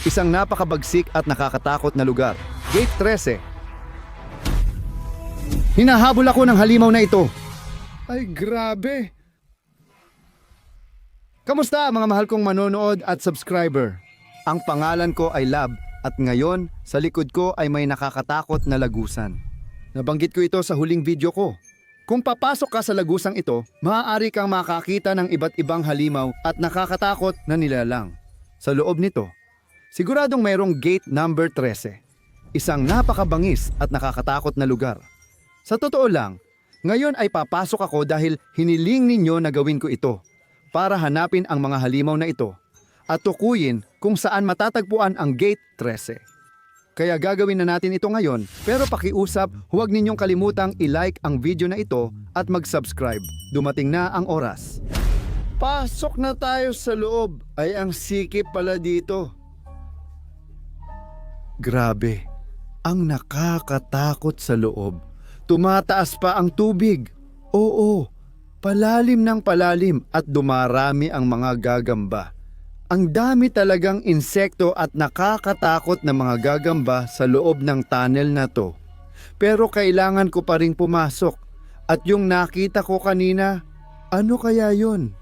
Isang napakabagsik at nakakatakot na lugar. Gate 13. Hinahabol ako ng halimaw na ito. Ay, grabe. Kamusta mga mahal kong manonood at subscriber? Ang pangalan ko ay Lab at ngayon sa likod ko ay may nakakatakot na lagusan. Nabanggit ko ito sa huling video ko. Kung papasok ka sa lagusang ito, maaari kang makakita ng iba't ibang halimaw at nakakatakot na nilalang. Sa loob nito, siguradong mayroong gate number 13. Isang napakabangis at nakakatakot na lugar. Sa totoo lang, ngayon ay papasok ako dahil hiniling ninyo na gawin ko ito para hanapin ang mga halimaw na ito at tukuyin kung saan matatagpuan ang Gate 13. Kaya gagawin na natin ito ngayon pero pakiusap huwag ninyong kalimutang i-like ang video na ito at mag-subscribe. Dumating na ang oras. Pasok na tayo sa loob. Ay ang sikip pala dito. Grabe. Ang nakakatakot sa loob. Tumataas pa ang tubig. Oo, palalim ng palalim at dumarami ang mga gagamba. Ang dami talagang insekto at nakakatakot na mga gagamba sa loob ng tunnel na to. Pero kailangan ko pa rin pumasok. At yung nakita ko kanina, ano kaya yon?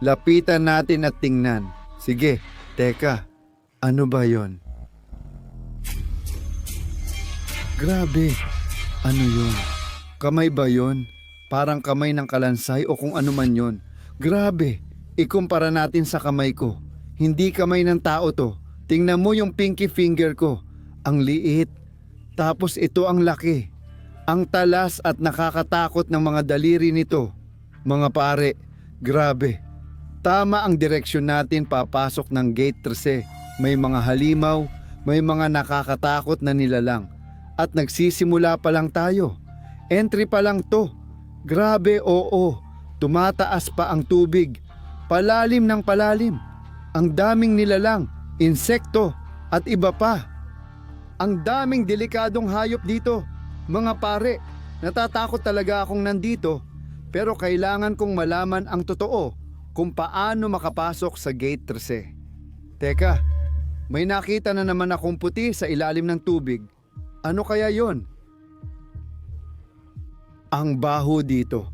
Lapitan natin at tingnan. Sige, teka, ano ba yon? Grabe, ano yun? Kamay ba yon? Parang kamay ng kalansay o kung ano man yon. Grabe, ikumpara natin sa kamay ko. Hindi kamay ng tao to. Tingnan mo yung pinky finger ko. Ang liit. Tapos ito ang laki. Ang talas at nakakatakot ng mga daliri nito. Mga pare, grabe. Tama ang direksyon natin papasok ng gate 13. May mga halimaw, may mga nakakatakot na nilalang. At nagsisimula pa lang tayo. Entry pa lang to. Grabe oo. Tumataas pa ang tubig. Palalim ng palalim. Ang daming nilalang, insekto at iba pa. Ang daming delikadong hayop dito. Mga pare, natatakot talaga akong nandito pero kailangan kong malaman ang totoo kung paano makapasok sa gate 13. Teka, may nakita na naman akong puti sa ilalim ng tubig. Ano kaya yon? Ang baho dito.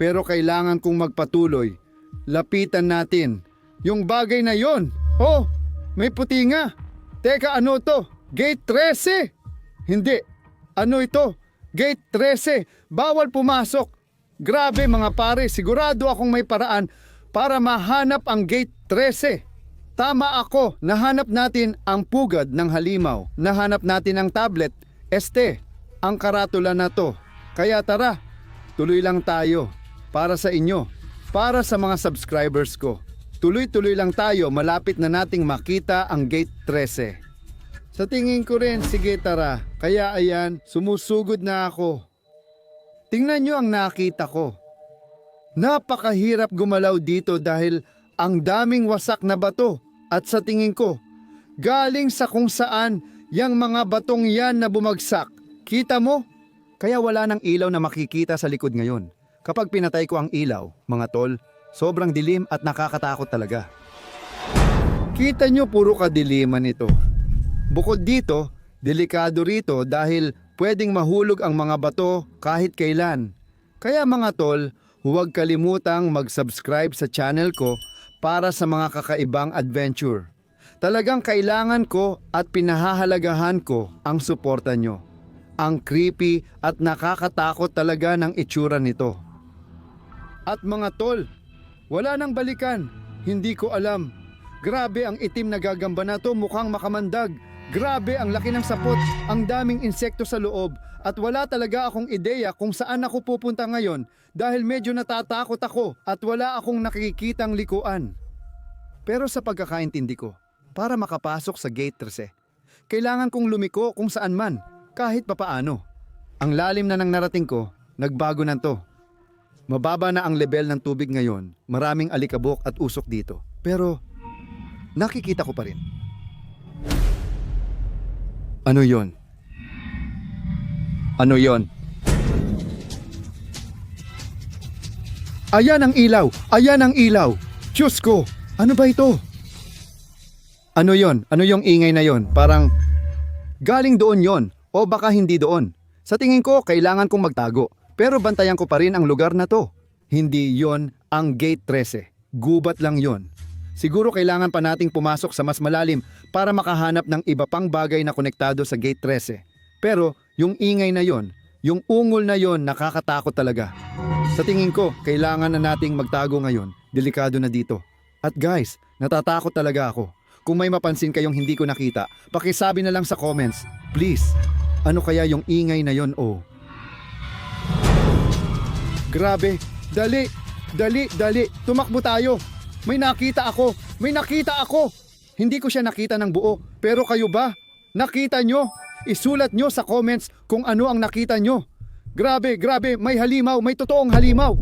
Pero kailangan kong magpatuloy. Lapitan natin. Yung bagay na yon. Oh, may puti nga. Teka, ano to? Gate 13? Hindi. Ano ito? Gate 13. Bawal pumasok. Grabe mga pare, sigurado akong may paraan para mahanap ang gate 13. Tama ako, nahanap natin ang pugad ng halimaw. Nahanap natin ang tablet. Este, ang karatula na to. Kaya tara, tuloy lang tayo. Para sa inyo, para sa mga subscribers ko. Tuloy-tuloy lang tayo, malapit na nating makita ang gate 13. Sa tingin ko rin, sige tara. Kaya ayan, sumusugod na ako. Tingnan nyo ang nakita ko. Napakahirap gumalaw dito dahil ang daming wasak na bato at sa tingin ko, galing sa kung saan yang mga batong yan na bumagsak. Kita mo? Kaya wala nang ilaw na makikita sa likod ngayon. Kapag pinatay ko ang ilaw, mga tol, sobrang dilim at nakakatakot talaga. Kita nyo puro kadiliman ito. Bukod dito, delikado rito dahil pwedeng mahulog ang mga bato kahit kailan. Kaya mga tol, huwag kalimutang mag-subscribe sa channel ko para sa mga kakaibang adventure. Talagang kailangan ko at pinahahalagahan ko ang suporta nyo. Ang creepy at nakakatakot talaga ng itsura nito. At mga tol, wala nang balikan. Hindi ko alam. Grabe ang itim na gagamba na to mukhang makamandag. Grabe ang laki ng sapot, ang daming insekto sa loob at wala talaga akong ideya kung saan ako pupunta ngayon dahil medyo natatakot ako at wala akong nakikitang likuan. Pero sa pagkakaintindi ko, para makapasok sa gate 13, kailangan kong lumiko kung saan man, kahit papaano. Ang lalim na ng narating ko, nagbago na to. Mababa na ang level ng tubig ngayon, maraming alikabok at usok dito. Pero nakikita ko pa rin. Ano yon? Ano yon? Ayan ang ilaw! Ayan ang ilaw! Diyos ko! Ano ba ito? Ano yon? Ano yung ingay na yon? Parang galing doon yon o baka hindi doon. Sa tingin ko, kailangan kong magtago. Pero bantayan ko pa rin ang lugar na to. Hindi yon ang Gate 13. Gubat lang yon. Siguro kailangan pa nating pumasok sa mas malalim para makahanap ng iba pang bagay na konektado sa Gate 13. Pero yung ingay na yon, yung ungol na yon nakakatakot talaga. Sa tingin ko, kailangan na nating magtago ngayon. Delikado na dito. At guys, natatakot talaga ako. Kung may mapansin kayong hindi ko nakita, pakisabi na lang sa comments. Please, ano kaya yung ingay na yon oh? Grabe, dali, dali, dali, tumakbo tayo. May nakita ako, may nakita ako. Hindi ko siya nakita ng buo, pero kayo ba? Nakita nyo? Isulat nyo sa comments kung ano ang nakita nyo. Grabe, grabe, may halimaw, may totoong halimaw.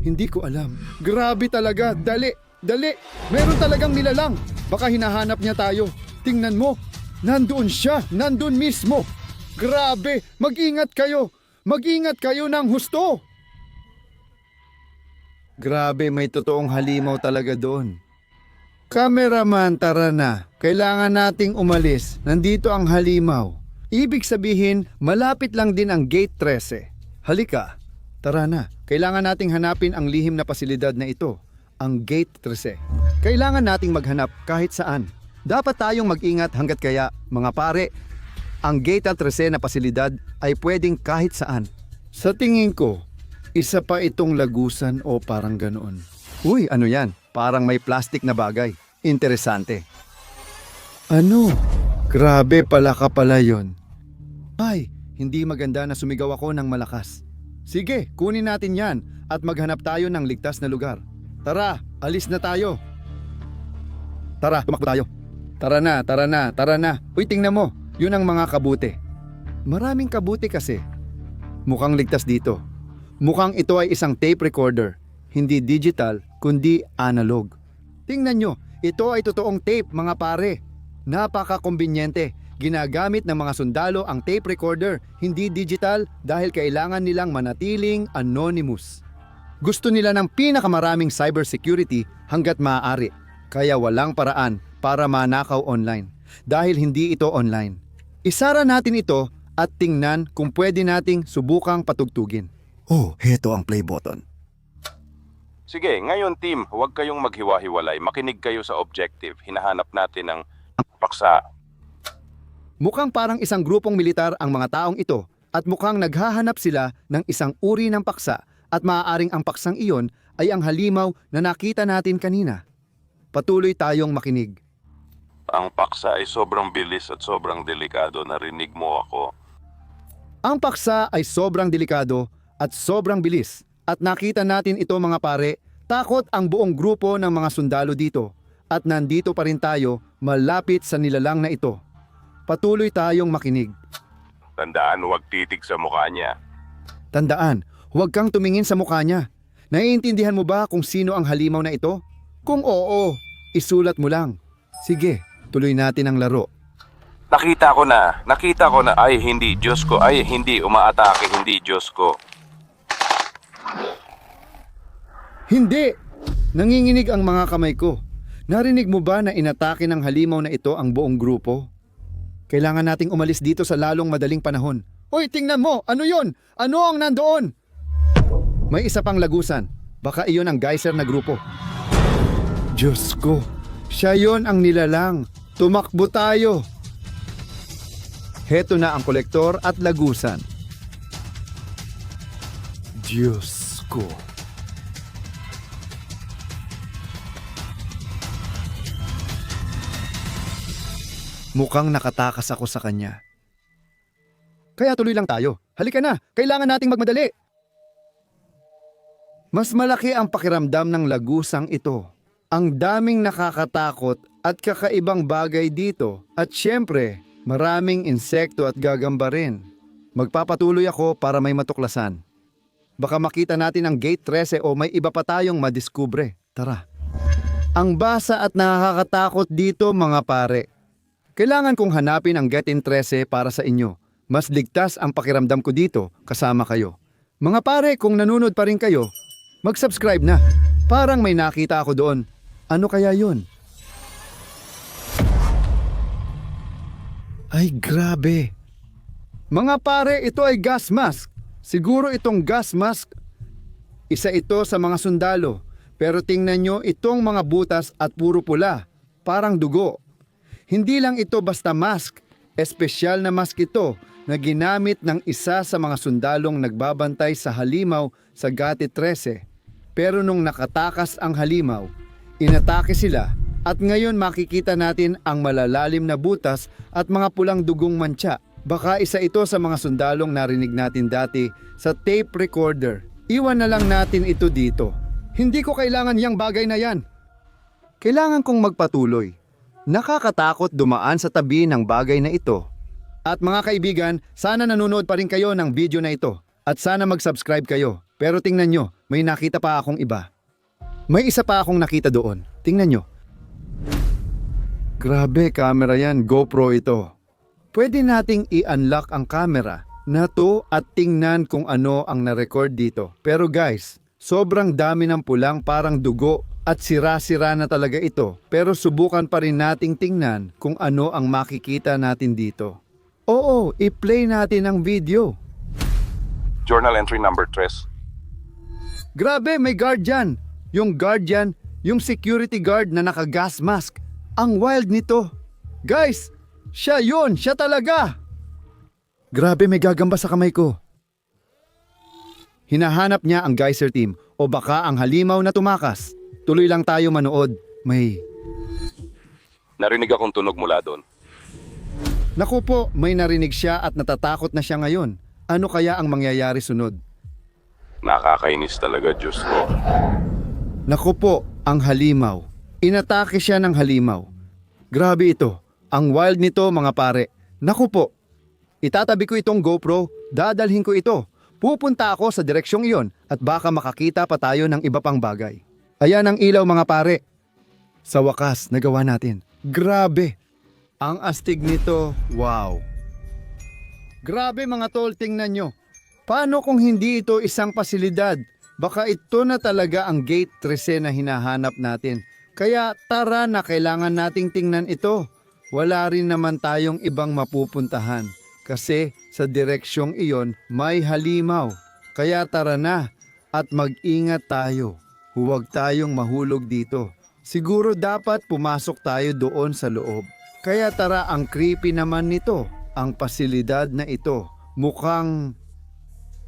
Hindi ko alam. Grabe talaga, dali, dali. Meron talagang nilalang. Baka hinahanap niya tayo. Tingnan mo, nandoon siya, nandoon mismo. Grabe, mag-ingat kayo. Mag-ingat kayo ng husto. Grabe, may totoong halimaw talaga doon. Cameraman, tara na. Kailangan nating umalis. Nandito ang halimaw. Ibig sabihin, malapit lang din ang Gate 13. Halika, tara na. Kailangan nating hanapin ang lihim na pasilidad na ito, ang Gate 13. Kailangan nating maghanap kahit saan. Dapat tayong mag-ingat hanggat kaya, mga pare, ang Gate 13 na pasilidad ay pwedeng kahit saan. Sa tingin ko, isa pa itong lagusan o parang ganoon. Uy, ano yan? Parang may plastic na bagay. Interesante. Ano? Grabe pala ka pala yon. Ay, hindi maganda na sumigaw ako ng malakas. Sige, kunin natin yan at maghanap tayo ng ligtas na lugar. Tara, alis na tayo. Tara, tumakbo tayo. Tara na, tara na, tara na. Uy, tingnan mo. Yun ang mga kabuti. Maraming kabuti kasi. Mukhang ligtas dito. Mukhang ito ay isang tape recorder. Hindi digital, kundi analog. Tingnan nyo, ito ay totoong tape mga pare. Napaka-kumbinyente. Ginagamit ng mga sundalo ang tape recorder, hindi digital dahil kailangan nilang manatiling anonymous. Gusto nila ng pinakamaraming cybersecurity hanggat maaari. Kaya walang paraan para manakaw online. Dahil hindi ito online. Isara natin ito at tingnan kung pwede nating subukang patugtugin. Oh, heto ang play button. Sige, ngayon team, huwag kayong maghiwa-hiwalay. Makinig kayo sa objective. Hinahanap natin ang paksa. Mukhang parang isang grupong militar ang mga taong ito at mukhang naghahanap sila ng isang uri ng paksa at maaaring ang paksang iyon ay ang halimaw na nakita natin kanina. Patuloy tayong makinig. Ang paksa ay sobrang bilis at sobrang delikado. Narinig mo ako. Ang paksa ay sobrang delikado at sobrang bilis at nakita natin ito mga pare, takot ang buong grupo ng mga sundalo dito at nandito pa rin tayo malapit sa nilalang na ito. Patuloy tayong makinig. Tandaan, huwag titig sa mukha niya. Tandaan, huwag kang tumingin sa mukha niya. Naiintindihan mo ba kung sino ang halimaw na ito? Kung oo, isulat mo lang. Sige, tuloy natin ang laro. Nakita ko na. Nakita ko na. Ay, hindi. Diyos ko. Ay, hindi. Umaatake. Hindi. Diyos ko. Hindi! Nanginginig ang mga kamay ko. Narinig mo ba na inatake ng halimaw na ito ang buong grupo? Kailangan nating umalis dito sa lalong madaling panahon. Hoy, tingnan mo! Ano yon? Ano ang nandoon? May isa pang lagusan. Baka iyon ang geyser na grupo. Diyos ko! Siya yon ang nilalang. Tumakbo tayo! Heto na ang kolektor at lagusan. Diyos ko! Mukhang nakatakas ako sa kanya. Kaya tuloy lang tayo. Halika na, kailangan nating magmadali. Mas malaki ang pakiramdam ng lagusang ito. Ang daming nakakatakot at kakaibang bagay dito. At syempre, maraming insekto at gagamba rin. Magpapatuloy ako para may matuklasan. Baka makita natin ang gate 13 o may iba pa tayong madiskubre. Tara. Ang basa at nakakatakot dito mga pare. Kailangan kong hanapin ang Get in 13 para sa inyo. Mas ligtas ang pakiramdam ko dito kasama kayo. Mga pare, kung nanunod pa rin kayo, mag-subscribe na. Parang may nakita ako doon. Ano kaya yun? Ay grabe. Mga pare, ito ay gas mask. Siguro itong gas mask, isa ito sa mga sundalo. Pero tingnan nyo itong mga butas at puro pula. Parang dugo. Hindi lang ito basta mask. Espesyal na mask ito na ginamit ng isa sa mga sundalong nagbabantay sa halimaw sa Gati 13. Pero nung nakatakas ang halimaw, inatake sila at ngayon makikita natin ang malalalim na butas at mga pulang dugong mantsa. Baka isa ito sa mga sundalong narinig natin dati sa tape recorder. Iwan na lang natin ito dito. Hindi ko kailangan yang bagay na yan. Kailangan kong magpatuloy. Nakakatakot dumaan sa tabi ng bagay na ito. At mga kaibigan, sana nanonood pa rin kayo ng video na ito. At sana mag-subscribe kayo. Pero tingnan nyo, may nakita pa akong iba. May isa pa akong nakita doon. Tingnan nyo. Grabe, camera yan. GoPro ito. Pwede nating i-unlock ang camera na to at tingnan kung ano ang na-record dito. Pero guys, sobrang dami ng pulang parang dugo at sira-sira na talaga ito. Pero subukan pa rin nating tingnan kung ano ang makikita natin dito. Oo, i-play natin ang video. Journal entry number 3. Grabe, may guard dyan. Yung guard yan, yung security guard na naka-gas mask. Ang wild nito. Guys, siya yun, siya talaga. Grabe, may gagamba sa kamay ko. Hinahanap niya ang geyser team o baka ang halimaw na tumakas. Tuloy lang tayo manood. May... Narinig akong tunog mula doon. Naku po, may narinig siya at natatakot na siya ngayon. Ano kaya ang mangyayari sunod? Nakakainis talaga, Diyos ko. Naku po, ang halimaw. Inatake siya ng halimaw. Grabe ito. Ang wild nito mga pare. Naku po. Itatabi ko itong GoPro, dadalhin ko ito. Pupunta ako sa direksyong iyon at baka makakita pa tayo ng iba pang bagay. Ayan ang ilaw mga pare. Sa wakas, nagawa natin. Grabe. Ang astig nito, wow. Grabe mga tol, tingnan nyo. Paano kung hindi ito isang pasilidad? Baka ito na talaga ang gate 13 na hinahanap natin. Kaya tara na kailangan nating tingnan ito. Wala rin naman tayong ibang mapupuntahan. Kasi sa direksyong iyon may halimaw. Kaya tara na at mag-ingat tayo. Huwag tayong mahulog dito. Siguro dapat pumasok tayo doon sa loob. Kaya tara ang creepy naman nito. Ang pasilidad na ito. Mukhang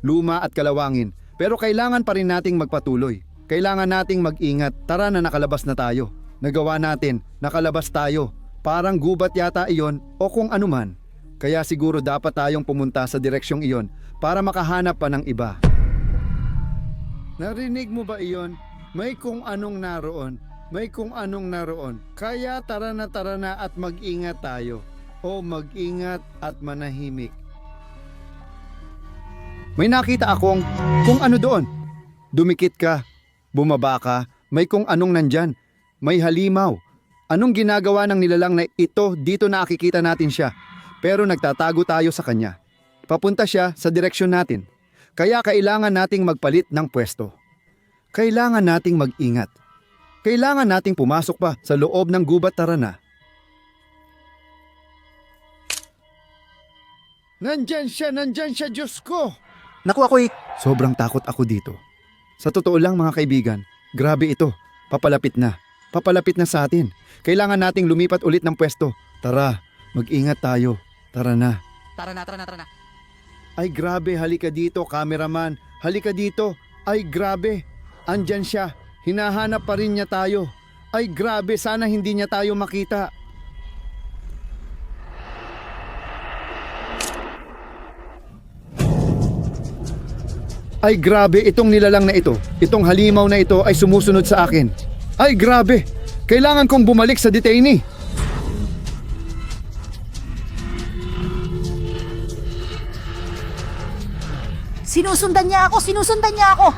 luma at kalawangin. Pero kailangan pa rin nating magpatuloy. Kailangan nating mag-ingat. Tara na nakalabas na tayo. Nagawa natin. Nakalabas tayo. Parang gubat yata iyon o kung anuman. Kaya siguro dapat tayong pumunta sa direksyong iyon para makahanap pa ng iba. Narinig mo ba iyon? May kung anong naroon. May kung anong naroon. Kaya tara na tara na at mag-ingat tayo. O mag-ingat at manahimik. May nakita akong kung ano doon. Dumikit ka, bumaba ka, may kung anong nandyan. May halimaw. Anong ginagawa ng nilalang na ito dito nakikita natin siya? Pero nagtatago tayo sa kanya. Papunta siya sa direksyon natin. Kaya kailangan nating magpalit ng pwesto. Kailangan nating mag-ingat. Kailangan nating pumasok pa sa loob ng gubat tara na. Nandyan siya, nandyan siya, Diyos ko! Naku ako'y... Sobrang takot ako dito. Sa totoo lang mga kaibigan, grabe ito. Papalapit na. Papalapit na sa atin. Kailangan nating lumipat ulit ng pwesto. Tara, mag-ingat tayo. Tara na. Tara na, tara na, tara na. Ay grabe, halika dito, cameraman. Halika dito. Ay grabe. Andyan siya. Hinahanap pa rin niya tayo. Ay grabe, sana hindi niya tayo makita. Ay grabe, itong nilalang na ito, itong halimaw na ito ay sumusunod sa akin. Ay grabe, kailangan kong bumalik sa detainee. Sinusundan niya ako, sinusundan niya ako.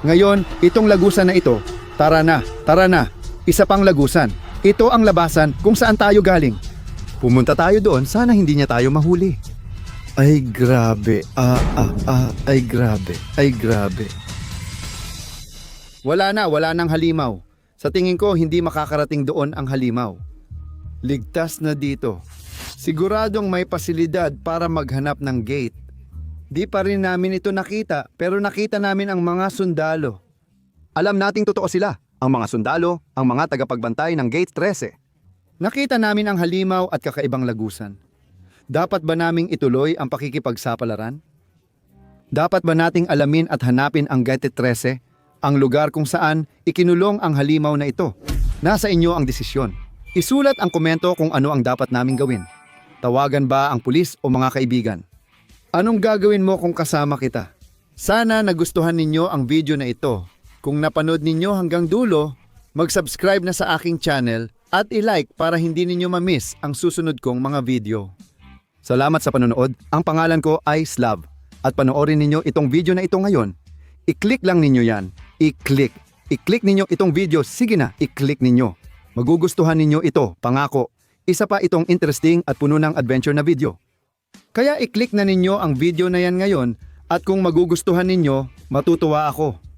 Ngayon, itong lagusan na ito, tara na, tara na, isa pang lagusan. Ito ang labasan kung saan tayo galing. Pumunta tayo doon, sana hindi niya tayo mahuli. Ay grabe, ah ah ah, ay grabe, ay grabe. Wala na, wala nang halimaw. Sa tingin ko, hindi makakarating doon ang halimaw. Ligtas na dito. Siguradong may pasilidad para maghanap ng gate. Di pa rin namin ito nakita, pero nakita namin ang mga sundalo. Alam nating totoo sila, ang mga sundalo, ang mga tagapagbantay ng Gate 13. Nakita namin ang halimaw at kakaibang lagusan. Dapat ba naming ituloy ang pakikipagsapalaran? Dapat ba nating alamin at hanapin ang Gate 13, ang lugar kung saan ikinulong ang halimaw na ito? Nasa inyo ang desisyon. Isulat ang komento kung ano ang dapat naming gawin. Tawagan ba ang pulis o mga kaibigan? Anong gagawin mo kung kasama kita? Sana nagustuhan ninyo ang video na ito. Kung napanood ninyo hanggang dulo, mag-subscribe na sa aking channel at i-like para hindi ninyo ma-miss ang susunod kong mga video. Salamat sa panonood. Ang pangalan ko ay Slav. At panoorin ninyo itong video na ito ngayon. I-click lang ninyo yan. I-click. I-click ninyo itong video. Sige na, i-click ninyo. Magugustuhan ninyo ito, pangako. Isa pa itong interesting at puno ng adventure na video. Kaya i-click na ninyo ang video na yan ngayon at kung magugustuhan ninyo, matutuwa ako.